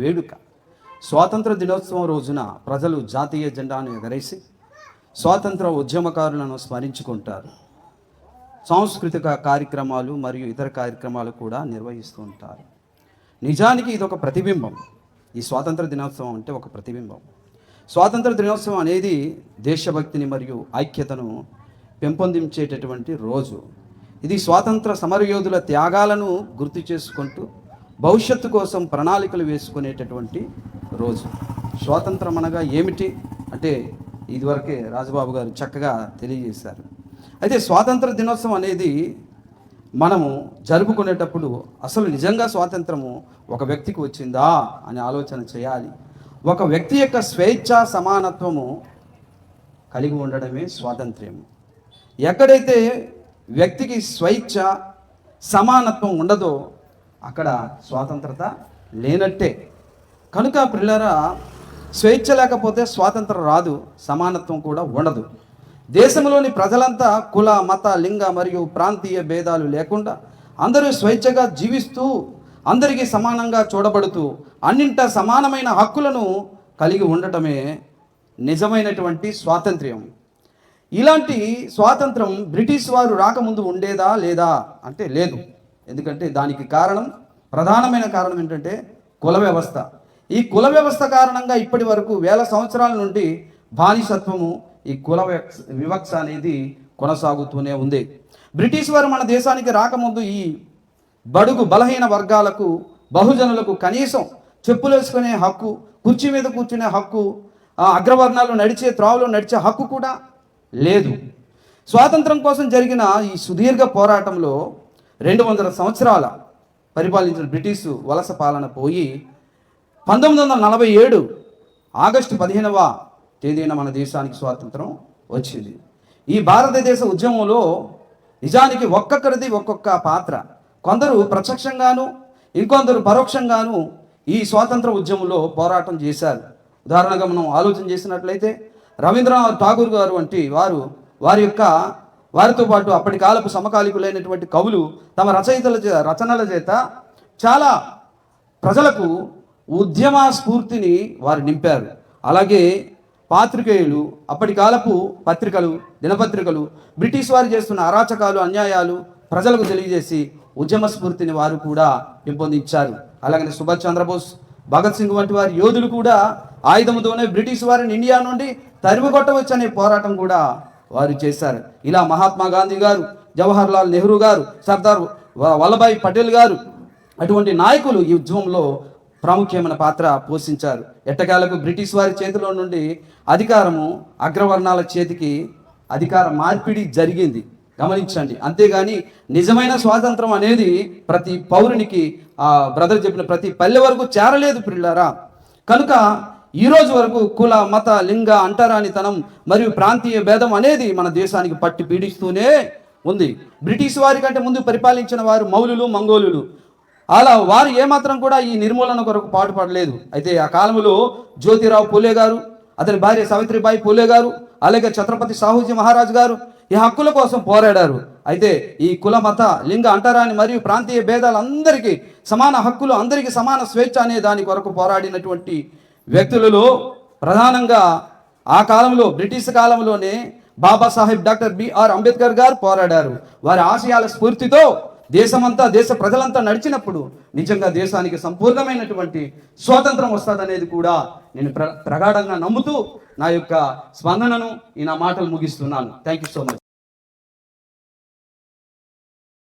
వేడుక. స్వాతంత్ర దినోత్సవం రోజున ప్రజలు జాతీయ జెండాను ఎగరేసి స్వాతంత్ర ఉద్యమకారులను స్మరించుకుంటారు. సాంస్కృతిక కార్యక్రమాలు మరియు ఇతర కార్యక్రమాలు కూడా నిర్వహిస్తూ ఉంటారు. నిజానికి ఇది ఒక ప్రతిబింబం. ఈ స్వాతంత్ర దినోత్సవం అంటే ఒక ప్రతిబింబం. స్వాతంత్ర దినోత్సవం అనేది దేశభక్తిని మరియు ఐక్యతను పెంపొందించేటటువంటి రోజు. ఇది స్వాతంత్ర సమరయోధుల త్యాగాలను గుర్తు చేసుకుంటూ భవిష్యత్తు కోసం ప్రణాళికలు వేసుకునేటటువంటి రోజు. స్వాతంత్రం అనగా ఏమిటి? అంటే ఇదివరకే రాజబాబు గారు చక్కగా తెలియజేశారు. అయితే స్వాతంత్ర దినోత్సవం అనేది మనము జరుపుకునేటప్పుడు అసలు నిజంగా స్వాతంత్రము ఒక వ్యక్తికి వచ్చిందా అని ఆలోచన చేయాలి. ఒక వ్యక్తి యొక్క స్వేచ్ఛ సమానత్వము కలిగి ఉండడమే స్వాతంత్ర్యం ఎక్కడైతే వ్యక్తికి స్వేచ్ఛ సమానత్వం ఉండదో అక్కడ స్వాతంత్రత లేనట్టే. కనుక పిల్లరా స్వేచ్ఛ లేకపోతే స్వాతంత్రం రాదు సమానత్వం కూడా ఉండదు. దేశంలోని ప్రజలంతా కుల మత లింగ మరియు ప్రాంతీయ భేదాలు లేకుండా అందరూ స్వేచ్ఛగా జీవిస్తూ అందరికీ సమానంగా చూడబడుతూ అన్నింట సమానమైన హక్కులను కలిగి ఉండటమే నిజమైనటువంటి స్వాతంత్ర్యం. ఇలాంటి స్వాతంత్రం బ్రిటిష్ వారు రాకముందు ఉండేదా లేదా? అంటే లేదు. ఎందుకంటే దానికి కారణం ప్రధానమైన కారణం ఏంటంటే కుల వ్యవస్థ. ఈ కుల వ్యవస్థ కారణంగా ఇప్పటి వరకు వేల సంవత్సరాల నుండి బానిసత్వము ఈ కుల వివక్ష అనేది కొనసాగుతూనే ఉంది. బ్రిటిష్ వారు మన దేశానికి రాకముందు ఈ బడుగు బలహీన వర్గాలకు బహుజనులకు కనీసం చెప్పులేసుకునే హక్కు కుర్చీ మీద కూర్చునే హక్కు అగ్రవర్ణాలు నడిచే త్రావులో నడిచే హక్కు కూడా లేదు. స్వాతంత్రం కోసం జరిగిన ఈ సుదీర్ఘ పోరాటంలో రెండు వందల సంవత్సరాల పరిపాలించిన బ్రిటిషు వలస పాలన పోయి పంతొమ్మిది వందల నలభై ఏడు ఆగస్టు పదిహేనవ తేదీన మన దేశానికి స్వాతంత్రం వచ్చింది. ఈ భారతదేశ ఉద్యమంలో నిజానికి ఒక్కొక్కరిది ఒక్కొక్క పాత్ర. కొందరు ప్రత్యక్షంగాను ఇంకొందరు పరోక్షంగాను ఈ స్వాతంత్ర ఉద్యమంలో పోరాటం చేశారు. ఉదాహరణగా మనం ఆలోచన చేసినట్లయితే రవీంద్రనాథ్ ఠాగూర్ గారు వంటి వారు వారి యొక్క వారితో పాటు అప్పటి కాలపు సమకాలికులైనటువంటి కవులు తమ రచయితల చే- రచనల చేత చాలా ప్రజలకు ఉద్యమ స్ఫూర్తిని వారు నింపారు. అలాగే పాత్రికేయులు అప్పటి కాలపు పత్రికలు దినపత్రికలు బ్రిటిష్ వారు చేస్తున్న అరాచకాలు అన్యాయాలు ప్రజలకు తెలియజేసి ఉద్యమ స్ఫూర్తిని వారు కూడా పెంపొందించారు. అలాగనే సుభాష్ చంద్రబోస్ భగత్ సింగ్ వంటి వారి యోధులు కూడా ఆయుధంతోనే బ్రిటిష్ వారిని ఇండియా నుండి తరిమికొట్టవచ్చు అనే పోరాటం కూడా వారు చేశారు. ఇలా మహాత్మా గాంధీ గారు జవహర్ లాల్ నెహ్రూ గారు సర్దార్ వల్లభాయ్ పటేల్ గారు అటువంటి నాయకులు ఈ ఉద్యమంలో ప్రాముఖ్యమైన పాత్ర పోషించారు. ఎట్టకాలకు బ్రిటిష్ వారి చేతిలో నుండి అధికారము అగ్రవర్ణాల చేతికి అధికార మార్పిడి జరిగింది. గమనించండి. అంతేగాని నిజమైన స్వాతంత్రం అనేది ప్రతి పౌరునికి ఆ బ్రదర్ చెప్పిన ప్రతి పల్లె వరకు చేరలేదు పిల్లారా. కనుక ఈ రోజు వరకు కుల మత లింగ అంటరానితనం మరియు ప్రాంతీయ భేదం అనేది మన దేశానికి పట్టి పీడిస్తూనే ఉంది. బ్రిటిష్ వారి కంటే ముందు పరిపాలించిన వారు మౌలులు మంగోలులు. అలా వారు ఏమాత్రం కూడా ఈ నిర్మూలన కొరకు పాటుపడలేదు. అయితే ఆ కాలంలో జ్యోతిరావు పూలే గారు అతని భార్య సావిత్రిబాయి పూలే గారు అలాగే ఛత్రపతి సాహూజీ మహారాజ్ గారు ఈ హక్కుల కోసం పోరాడారు. అయితే ఈ కుల మత లింగ అంటరాని మరియు ప్రాంతీయ భేదాలు అందరికీ సమాన హక్కులు అందరికీ సమాన స్వేచ్ఛ అనే దాని కొరకు పోరాడినటువంటి వ్యక్తులలో ప్రధానంగా ఆ కాలంలో బ్రిటిష్ కాలంలోనే బాబాసాహెబ్ డాక్టర్ బిఆర్ అంబేద్కర్ గారు పోరాడారు. వారి ఆశయాల స్ఫూర్తితో దేశమంతా దేశ ప్రజలంతా నడిచినప్పుడు నిజంగా దేశానికి సంపూర్ణమైనటువంటి స్వాతంత్రం వస్తుందనేది కూడా నేను ప్ర ప్రగాఢంగా నమ్ముతూ నా యొక్క స్పందనను ఈ నా మాటలు ముగిస్తున్నాను. Thank you so much